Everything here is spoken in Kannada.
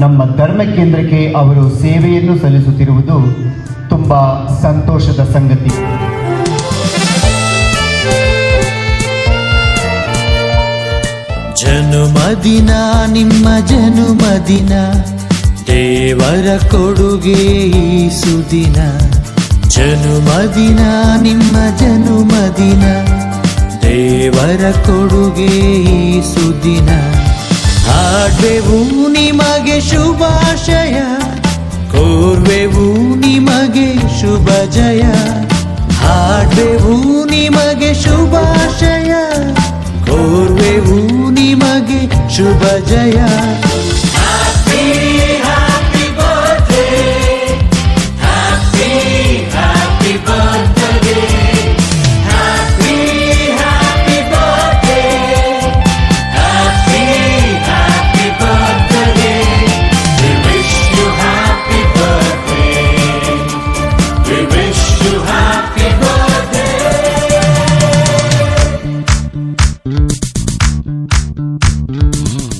ನಮ್ಮ ಧರ್ಮ ಕೇಂದ್ರಕ್ಕೆ ಅವರು ಸೇವೆಯನ್ನು ಸಲ್ಲಿಸುತ್ತಿರುವುದು ತುಂಬ ಸಂತೋಷದ ಸಂಗತಿ. ಜನುಮದಿನ ನಿಮ್ಮ ಜನುಮದಿನ ದೇವರ ಕೊಡುಗೆ ಸುದಿನ. ಜನುಮದಿನ ನಿಮ್ಮ ಜನುಮದಿನ ದೇವರ ಕೊಡುಗೆ ಸುದಿನ. ಹಾಡ್ವೆವು ನಿಮಗೆ ಶುಭಾಶಯ ಕೋರ್ವೆವು ನಿಮಗೆ ಶುಭ ಜಯ ಹಾಡ್ವೆವು ನಿಮಗೆ ಶುಭಾಶಯ ಕೋರ್ವೆವು ನಿಮಗೆ ಶುಭ ಜಯ Mm-hmm.